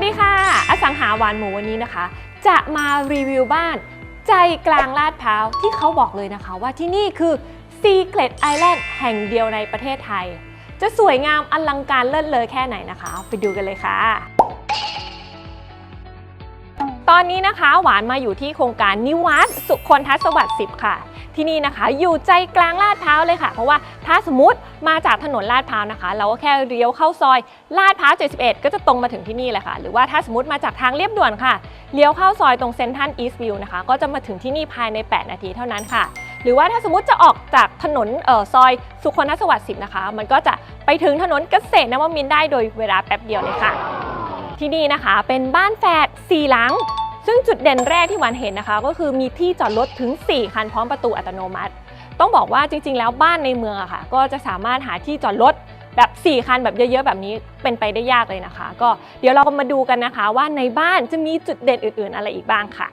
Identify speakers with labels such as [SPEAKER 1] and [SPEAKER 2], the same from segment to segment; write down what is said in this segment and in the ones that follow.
[SPEAKER 1] วัสดีค่ะ อสังหาหวานหมูวันนี้นะคะ จะมารีวิวบ้าน ใจกลางลาดพร้าวที่เขาบอกเลยนะคะ ว่าที่นี่คือ Secret Island แห่งเดียวในประเทศไทย จะสวยงามอลังการเลิศเลอแค่ไหนนะคะ ไปดูกันเลยค่ะ ตอนนี้นะคะหวานมาอยู่ที่โครงการนิวัฒน์สุคนทัศวัสดิ์10 ค่ะ ที่นี่นะคะ อยู่ใจกลางลาดพร้าวเลยค่ะ เพราะว่าถ้าสมมติมาจากถนนลาดพร้าวนะคะ เราก็แค่เลี้ยวเข้าซอยลาดพร้าว 71 ก็จะตรงมาถึงที่นี่เลยค่ะ หรือว่าถ้าสมมติมาจากทางเรียบด่วนค่ะเลี้ยวเข้าซอยตรงเซนทรัลอีสต์วิวนะคะ ก็จะมาถึงที่นี่ภายใน 8 นาทีเท่านั้นค่ะ หรือว่าถ้าสมมติจะออกจากถนนออซอยสุคนทศวรรค์10 นะคะ มันก็จะไปถึงถนนเกษตรนวมินได้โดยเวลาแป๊บเดียวเลยค่ะ ที่นี่นะคะเป็นบ้านแฝด4หลัง ซึ่งจุดเด่นแรกที่หวานเห็นนะคะ ก็คือมีที่จอดรถถึง 4 คันพร้อมประตูอัตโนมัติ ต้องบอกว่าจริง ๆ แล้วบ้านในเมืองอะค่ะ ก็จะสามารถหาที่จอดรถแบบ 4 คันแบบเยอะ ๆ แบบนี้เป็นไปได้ยากเลยนะคะ ก็เดี๋ยวเรามาดูกันนะคะ ว่าในบ้านจะมีจุดเด่นอื่น ๆ อะไรอีกบ้างค่ะ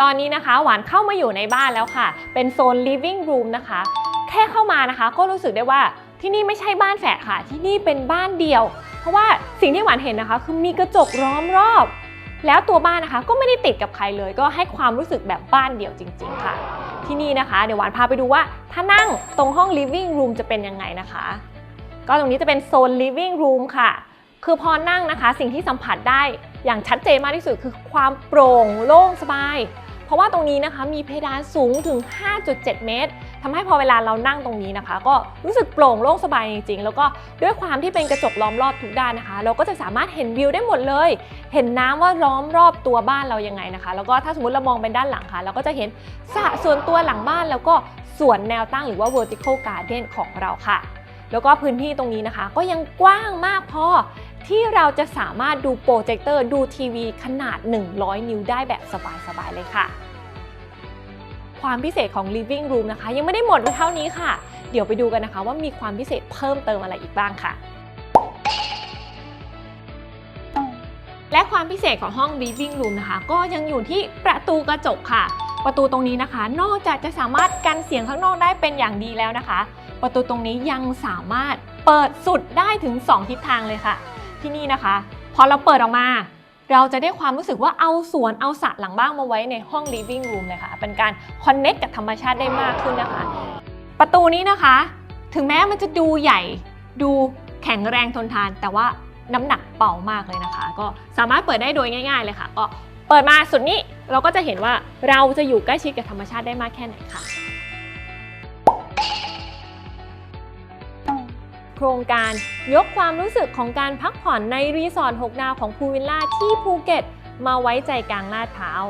[SPEAKER 1] ตอนนี้นะคะหวานเข้ามาอยู่ในบ้านแล้วค่ะ เป็นโซน living room นะคะ แค่เข้ามานะคะ ก็รู้สึกได้ว่าที่นี่ไม่ใช่บ้านแฝดค่ะ ที่นี่เป็นบ้านเดียว ราะว่าสิ่งที่หวานเห็นนะคะ คือมีกระจกล้อมรอบ แล้วตัวบ้านนะคะ ก็ไม่ได้ติดกับใครเลย ก็ให้ความรู้สึกแบบบ้านเดี่ยวจริง ๆ ค่ะ ที่นี่นะคะ เดี๋ยวหวานพาไปดูว่า ถ้านั่งตรงห้อง living room จะเป็นยังไงนะคะ ก็ตรงนี้จะเป็นโซน living room ค่ะ คือพอนั่งนะคะ สิ่งที่สัมผัสได้อย่างชัดเจนมากที่สุดคือความโปร่งโล่งสบาย เพราะว่าตรงนี้นะคะมีเพดานสูงถึง 5.7 เมตร ทำให้พอเวลาเรานั่งตรงนี้นะคะ ก็รู้สึกโปร่งโล่งสบายจริงๆ แล้วก็ด้วยความที่เป็นกระจกล้อมรอบทุกด้านนะคะ เราก็จะสามารถเห็นวิวได้หมดเลย เห็นน้ำว่าล้อมรอบตัวบ้านเรายังไงนะคะ แล้วก็ถ้าสมมติเรามองไปด้านหลังค่ะ เราก็จะเห็นสระส่วนตัวหลังบ้านแล้วก็สวนแนวตั้งหรือว่า vertical garden ของเราค่ะ แล้วก็พื้นที่ตรงนี้นะคะ ก็ยังกว้างมากพอที่เราจะสามารถดูโปรเจคเตอร์ดูทีวีขนาด 100 นิ้วได้แบบสบายๆเลยค่ะ ความพิเศษของ living room นะคะ ยังไม่ได้หมดเท่านี้ค่ะ เดี๋ยวไปดูกันนะคะว่ามีความพิเศษเพิ่มเติมอะไรอีกบ้างค่ะและความพิเศษของห้อง living room นะคะ ก็ยังอยู่ที่ประตูกระจกค่ะ ประตูตรงนี้นะคะ นอกจากจะสามารถกันเสียงข้างนอกได้เป็นอย่างดีแล้วนะคะ ประตูตรงนี้ยังสามารถเปิดสุดได้ถึง 2 ทิศทางเลยค่ะ ที่นี่นะคะ พอเราเปิดออกมา เราจะได้ความรู้สึกว่าเอาสวนเอาสระหลังบ้านมาไว้ในห้อง living room เลยค่ะ เป็นการ connect กับธรรมชาติได้มากขึ้นนะคะ ประตูนี้นะคะ ถึงแม้มันจะดูใหญ่ ดูแข็งแรงทนทาน แต่ว่าน้ำหนักเบามากเลยนะคะ ก็สามารถเปิดได้โดยง่าย ๆ เลยค่ะ ก็เปิดมาสุดนี้เราก็จะเห็นว่าเราจะอยู่ใกล้ชิดกับธรรมชาติได้มากแค่ไหนค่ะ โครงการยกความรู้สึกของการพักผ่อนในรีสอร์ท6ดาวของพูวิลล่าที่ภูเก็ต มาไว้ใจกลางลาดพร้าว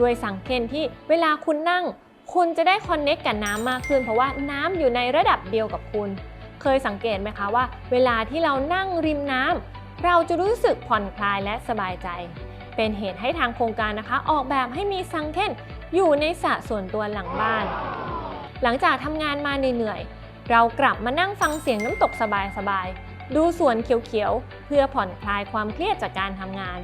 [SPEAKER 1] ด้วยสังเกตที่เวลาคุณนั่ง คุณจะได้คอนเน็กกับน้ำมากขึ้น เพราะว่าน้ำอยู่ในระดับเดียวกับคุณ เคยสังเกตไหมคะว่า เวลาที่เรานั่งริมน้ำเราจะรู้สึกผ่อนคลายและสบายใจ เป็นเหตุให้ทางโครงการนะคะ ออกแบบให้มีซังเคนอยู่ในสระส่วนตัวหลังบ้าน หลังจากทำงานมาเหนื่อยๆ เรากลับมานั่งฟังเสียงน้ำตกสบายๆ ดูสวนเขียวๆ เพื่อผ่อนคลายความเครียดจากการทำงาน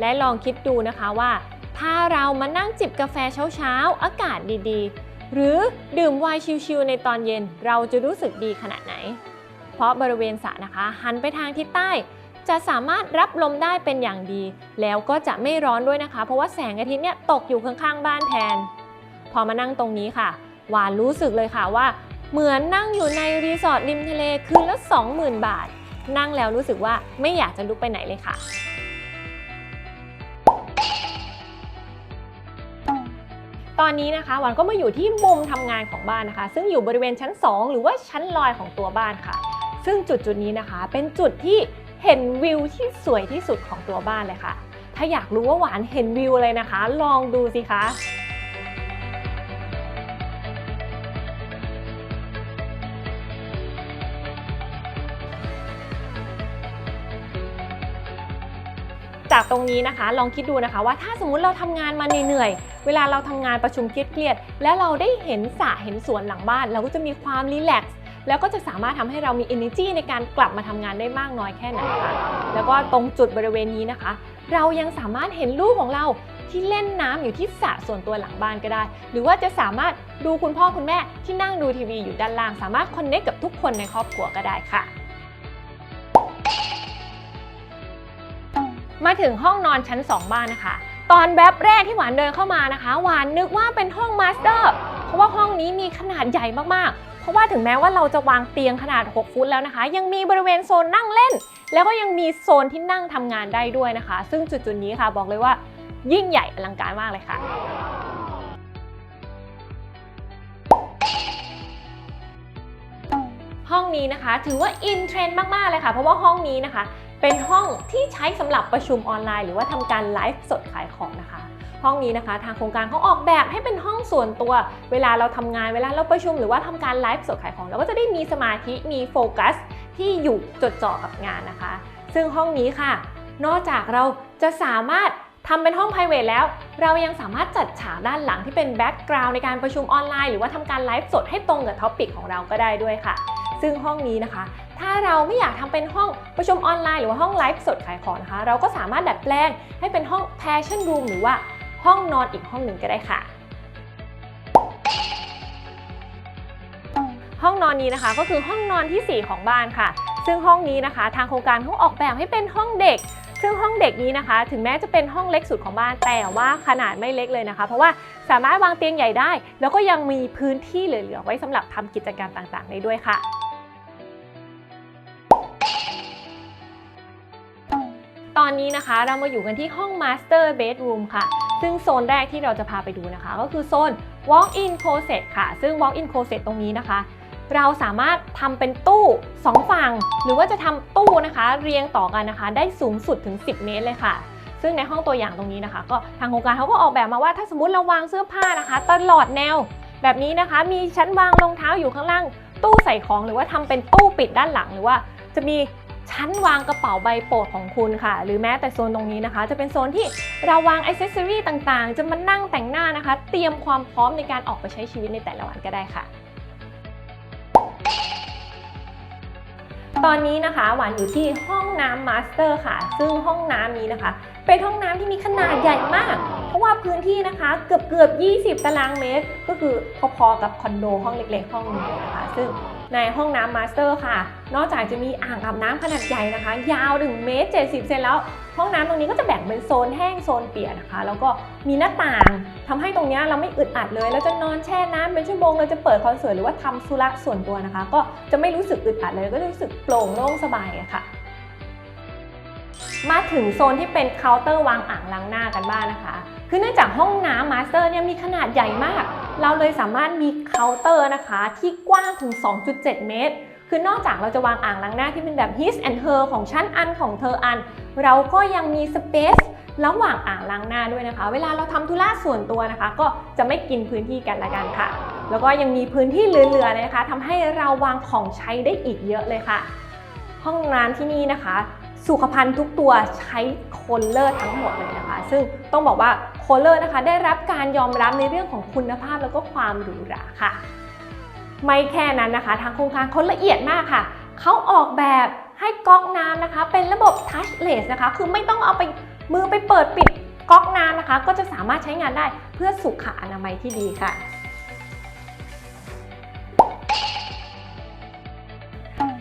[SPEAKER 1] และลองคิดดูนะคะว่า ถ้าเรามานั่งจิบกาแฟเช้าๆ อากาศดีๆ หรือดื่มไวน์ชิลๆ ในตอนเย็นเราจะรู้สึกดีขนาดไหน เพราะบริเวณสระนะคะหันไปทางทิศใต้ จะสามารถรับลมได้เป็นอย่างดี แล้วก็จะไม่ร้อนด้วยนะคะ เพราะว่าแสงอาทิตย์เนี่ยตกอยู่ข้างๆ บ้านแทน พอมานั่งตรงนี้ค่ะ หวานรู้สึกเลยค่ะว่า เหมือนนั่งอยู่ในรีสอร์ทริมทะเลคืนละ 20,000 บาท นั่งแล้วรู้สึกว่าไม่อยากจะลุกไปไหนเลยค่ะ ตอนนี้นะคะหวานก็มาอยู่ที่มุมทำงานของบ้านนะคะ ซึ่งอยู่บริเวณชั้น 2 หรือว่าชั้นลอยของตัวบ้านค่ะ ซึ่งจุดจุดนี้นะคะ เป็นจุดที่เห็นวิวที่สวยที่สุดของตัวบ้านเลยค่ะ ถ้าอยากรู้ว่าหวานเห็นวิวอะไรนะคะ ลองดูสิคะ จากตรงนี้นะคะ ลองคิดดูนะคะว่าถ้าสมมุติเราทำงานมาเหนื่อยๆเวลาเราทำงานประชุมเครียดๆแล้วเราได้เห็นสระเห็นสวนหลังบ้าน เราก็จะมีความรีแลกซ์แล้วก็จะสามารถทำให้เรามี energy ในการกลับมาทำงานได้มากน้อยแค่ไหนค่ะแล้วก็ตรงจุดบริเวณนี้นะคะ เรายังสามารถเห็นลูกของเราที่เล่นน้ำอยู่ที่สระส่วนตัวหลังบ้านก็ได้ หรือว่าจะสามารถดูคุณพ่อคุณแม่ที่นั่งดูทีวีอยู่ด้านล่าง สามารถคอนเนคกับทุกคนในครอบครัวก็ได้ค่ะ มาถึงห้องนอนชั้น 2 บ้านนะคะ ตอนแวบแรกที่หวานเดินเข้ามานะคะ หวานนึกว่าเป็นห้องมาสเตอร์ เพราะว่าห้องนี้มีขนาดใหญ่มากๆ เพราะว่าถึงแม้ว่าเราจะวางเตียงขนาด 6 ฟุตแล้วนะคะ ยังมีบริเวณโซนนั่งเล่น แล้วก็ยังมีโซนที่นั่งทำงานได้ด้วยนะคะ ซึ่งจุดๆนี้ค่ะบอกเลยว่ายิ่งใหญ่อลังการมากเลยค่ะ ห้องนี้นะคะ ถือว่าอินเทรนด์มากๆเลยค่ะ เพราะว่าห้องนี้นะคะ เป็นห้องที่ใช้สำหรับประชุมออนไลน์ หรือว่าทำการไลฟ์สดขายของนะคะ ห้องนี้นะคะ ทางโครงการเขาออกแบบให้เป็นห้องส่วนตัว เวลาเราทำงานเวลาเราประชุมหรือว่าทำการไลฟ์สดขายของ เราก็จะได้มีสมาธิมีโฟกัส ที่อยู่จดจ่อกับงานนะคะ ซึ่งห้องนี้ค่ะ นอกจากเราจะสามารถทำเป็นห้อง p r i v a t แล้ว เรายังสามารถจัดฉากด้านหลังที่เป็นแบ็กกราวน์ในการประชุมออนไลน์หรือว่าทำการไลฟ์สดให้ตรงกับท็อปิกของเราก็ได้ด้วยค่ะ ซึ่งห้องนี้นะคะ ถ้าเราไม่อยากทำเป็นห้องประชุมออนไลน์หรือว่าห้องไลฟ์สดขายของนะคะ เราก็สามารถดัดแปลงให้เป็นห้อง passion room หรือว่าห้องนอนอีกห้องหนึ่งก็ได้ค่ะ ห้องนอนนี้นะคะก็คือห้องนอนทีสี่ 4 ของบ้านค่ะ ซึ่งห้องนี้นะคะ ทางโครงการเขาออกแบบให้เป็นห้องเด็กซึ่งห้องเด็กนี้นะคะ ถึงแม้จะเป็นห้องเล็กสุดของบ้านแต่ว่าขนาดไม่เล็กเลยนะคะ เพราะว่าสามารถวางเตียงใหญ่ได้ แล้วก็ยังมีพื้นที่เหลือๆไว้สำหรับทำกิจกรรมต่างๆ ได้ด้วยค่ะ อนนี้นะคะเรามาอยู่กันที่ห้อง Master Bedroom ค่ะ ซึ่งโซนแรกที่เราจะพาไปดูนะคะ ก็คือโซน Walk-in Closet ค่ะ ซึ่ง Walk-in Closet ตรงนี้นะคะ เราสามารถทำเป็นตู้ 2 ฝั่ง หรือว่าจะทำตู้นะคะ เรียงต่อกันนะคะ ได้สูงสุดถึง 10 เมตรเลยค่ะ ซึ่งในห้องตัวอย่างตรงนี้นะคะ ก็ทางโครงการเขาก็ออกแบบมาว่าถ้าสมมติเราวางเสื้อผ้านะคะ ตลอดแนว แบบนี้นะคะ มีชั้นวางรองเท้าอยู่ข้างล่าง ตู้ใส่ของหรือว่าทำเป็นตู้ปิดด้านหลังหรือว่าจะมี ชั้นวางกระเป๋าใบโปรดของคุณค่ะ หรือแม้แต่โซนตรงนี้นะคะ จะเป็นโซนที่เราวางอิเซสซอรี่ต่างๆ จะมานั่งแต่งหน้านะคะ เตรียมความพร้อมในการออกไปใช้ชีวิตในแต่ละวันก็ได้ค่ะตอนนี้นะคะหวานอยู่ที่ห้องน้ำมาสเตอร์ค่ะ ซึ่งห้องน้ำนี้นะคะ เป็นห้องน้ำที่มีขนาดใหญ่มาก เพราะว่าพื้นที่นะคะเกือบเกือบ 20 ตารางเมตร ก็คือพอๆกับคอนโดห้องเล็กๆ ห้องหนึงนะคะ ซึ่ง ในห้องน้ำมาสเตอร์ค่ะ นอกจากจะมีอ่างอาบน้ำขนาดใหญ่นะคะ ยาว1เมตร70เซนแล้วห้องน้ำตรงนี้ก็จะแบ่งเป็นโซนแห้งโซนเปียกนะคะ แล้วก็มีหน้าต่างทำให้ตรงนี้เราไม่อึดอัดเลยเราจะนอนแช่น้ำเป็นชั่วโมงเราจะเปิดคอนเสิร์ตหรือว่าทำธุระส่วนตัวนะคะ ก็จะไม่รู้สึกอึดอัดเลยก็จะรู้สึกโปร่งโล่งสบายะค่ะ มาถึงโซนที่เป็นเคาน์เตอร์วางอ่างล้างหน้ากันบ้างนะคะ คือเนื่องจากห้องน้ำมาสเตอร์เนี่ยมีขนาดใหญ่มาก เราเลยสามารถมีเคาน์เตอร์นะคะ ที่กว้างถึง 2.7 เมตร คือนอกจากเราจะวางอ่างล้างหน้าที่เป็นแบบ his and her ของฉันอันของเธออัน เราก็ยังมีสเปซระหว่างอ่างล้างหน้าด้วยนะคะ เวลาเราทำธุระส่วนตัวนะคะ ก็จะไม่กินพื้นที่กันละกันค่ะ แล้วก็ยังมีพื้นที่เหลือๆนะคะทำให้เราวางของใช้ได้อีกเยอะเลยค่ะ ห้องน้ำที่นี่นะคะ สุขภัณฑ์ทุกตัวใช้โคลเลอร์ทั้งหมดเลยนะคะ ซึ่งต้องบอกว่าโคลเลอร์นะคะ ได้รับการยอมรับในเรื่องของคุณภาพแล้วก็ความหรูหราค่ะ ไม่แค่นั้นนะคะ ทางโครงการเขาละเอียดมากค่ะ เขาออกแบบให้ก๊อกน้ำนะคะ เป็นระบบ touchless นะคะ คือไม่ต้องเอาไปมือไปเปิดปิดก๊อกน้ำนะคะ ก็จะสามารถใช้งานได้เพื่อสุขอนามัยที่ดีค่ะ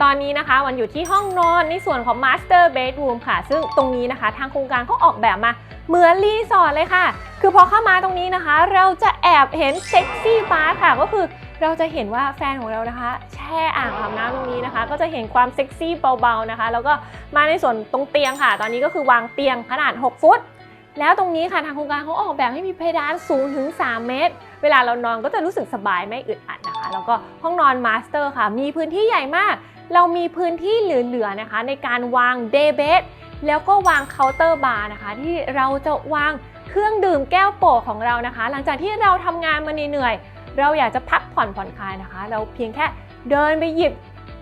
[SPEAKER 1] ตอนนี้นะคะวันอยู่ที่ห้องนอนในส่วนของ Master Bedroom ค่ะ ซึ่งตรงนี้นะคะทางโครงการเขาออกแบบมาเหมือนรีสอร์ทเลยค่ะ คือพอเข้ามาตรงนี้นะคะ เราจะแอบเห็นเซ็กซี่บาร์ค่ะ ก็คือเราจะเห็นว่าแฟนของเรานะคะ แช่อ่างอาบน้ำตรงนี้นะคะ ก็จะเห็นความเซ็กซี่เบาๆนะคะ แล้วก็มาในส่วนตรงเตียงค่ะ ตอนนี้ก็คือวางเตียงขนาด 6 ฟุต แล้วตรงนี้ค่ะทางโครงการเขาออกแบบให้มีเพดานสูงถึง 3 เมตร เวลาเรานอนก็จะรู้สึกสบายไม่อึดอัดนะคะ แล้วก็ห้องนอนมาสเตอร์ค่ะ มีพื้นที่ใหญ่มาก เรามีพื้นที่เหลือๆนะคะ ในการวางเดย์เบดแล้วก็วางเคาน์เตอร์บาร์นะคะ ที่เราจะวางเครื่องดื่มแก้วโปรของเรานะคะ หลังจากที่เราทำงานมาเหนื่อยเราอยากจะพักผ่อนผ่อนคลายนะคะ เราเพียงแค่เดินไปหยิบ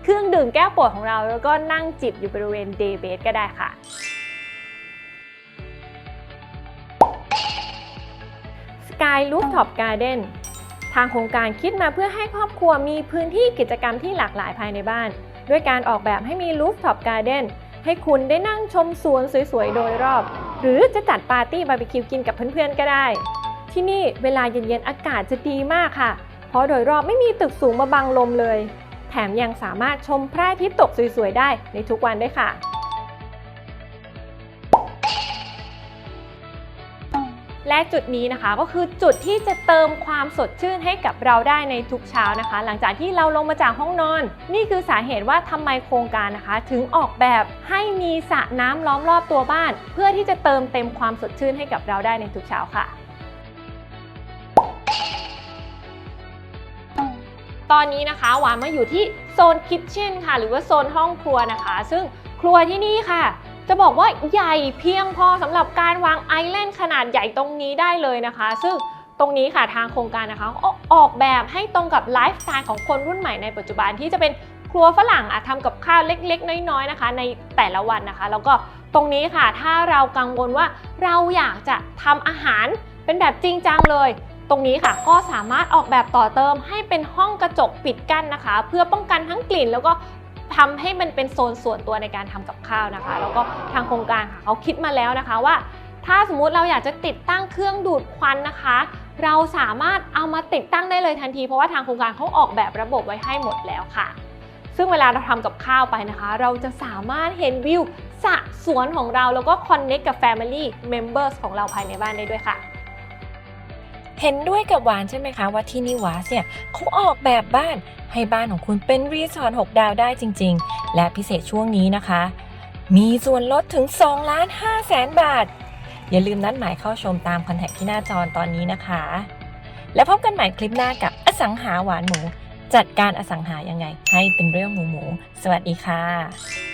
[SPEAKER 1] เครื่องดื่มแก้วโปรดของเรา แล้วก็นั่งจิบอยู่บริเวณเดย์เบดก็ได้ค่ะ Sky Rooftop Garden ทางโครงการคิดมาเพื่อให้ครอบครัวมีพื้นที่กิจกรรมที่หลากหลายภายในบ้าน ด้วยการออกแบบให้มี Rooftop Garden ให้คุณได้นั่งชมสวนสวยๆ โดยรอบ หรือจะจัดปาร์ตี้บาร์บีคิวกินกับเพื่อนๆ ก็ได้ ที่นี่เวลาเย็นๆ อากาศจะดีมากค่ะ เพราะโดยรอบไม่มีตึกสูงมาบังลมเลย แถมยังสามารถชมพระอาทิตย์ตกสวยๆ ได้ในทุกวันด้วยค่ะ และจุดนี้นะคะก็คือจุดที่จะเติมความสดชื่นให้กับเราได้ในทุกเช้านะคะ หลังจากที่เราลงมาจากห้องนอน นี่คือสาเหตุว่าทำไมโครงการนะคะ ถึงออกแบบให้มีสระน้ำล้อมรอบตัวบ้าน เพื่อที่จะเติมเต็มความสดชื่นให้กับเราได้ในทุกเช้าค่ะตอนนี้นะคะหวานมาอยู่ที่โซนคิทเช่นค่ะ หรือว่าโซนห้องครัวนะคะ ซึ่งครัวที่นี่ค่ะ จะบอกว่าใหญ่เพียงพอสำหรับการวางไอแลนด์ขนาดใหญ่ตรงนี้ได้เลยนะคะ ซึ่งตรงนี้ค่ะทางโครงการนะคะอออกแบบให้ตรงกับไลฟ์สไตล์ของคนรุ่นใหม่ในปัจจุบันที่จะเป็นครัวฝรั่งอะทำกับข้าวเล็กๆ น้อยๆนะคะ ในแต่ละวันนะคะ แล้วก็ตรงนี้ค่ะถ้าเรากังวลว่าเราอยากจะทำอาหารเป็นแบบจริงจังเลย ตรงนี้ค่ะก็สามารถออกแบบต่อเติมให้เป็นห้องกระจกปิดกั้นนะคะ เพื่อป้องกันทั้งกลิ่นแล้วก็ ทำให้มันเป็นโซนส่วนตัวในการทำกับข้าวนะคะ แล้วก็ทางโครงการค่ะเขาคิดมาแล้วนะคะว่า ถ้าสมมุติเราอยากจะติดตั้งเครื่องดูดควันนะคะ เราสามารถเอามาติดตั้งได้เลยทันที เพราะว่าทางโครงการเขาออกแบบระบบไว้ให้หมดแล้วค่ะ ซึ่งเวลาเราทำกับข้าวไปนะคะ เราจะสามารถเห็นวิวสระสวนของเราแล้วก็คอนเน c t กับ Family Members ของเราภายในบ้านได้ด้วยค่ะ
[SPEAKER 2] เห็นด้วยกับหวานใช่ไหมคะ ว่าที่นิวาสเนี่ยเขาออกแบบบ้านให้บ้านของคุณเป็นรีสอร์ท6ดาวได้จริง ๆ และพิเศษช่วงนี้นะคะ มีส่วนลดถึง2ล้าน5แสนบาท อย่าลืมนัดหมายเข้าชมตามคอนแทคที่หน้าจอตอนนี้นะคะ แล้วพบกันใหม่คลิปหน้ากับอสังหาหวานหมู จัดการอสังหายังไง ให้เป็นเรื่องหมูหมู สวัสดีค่ะ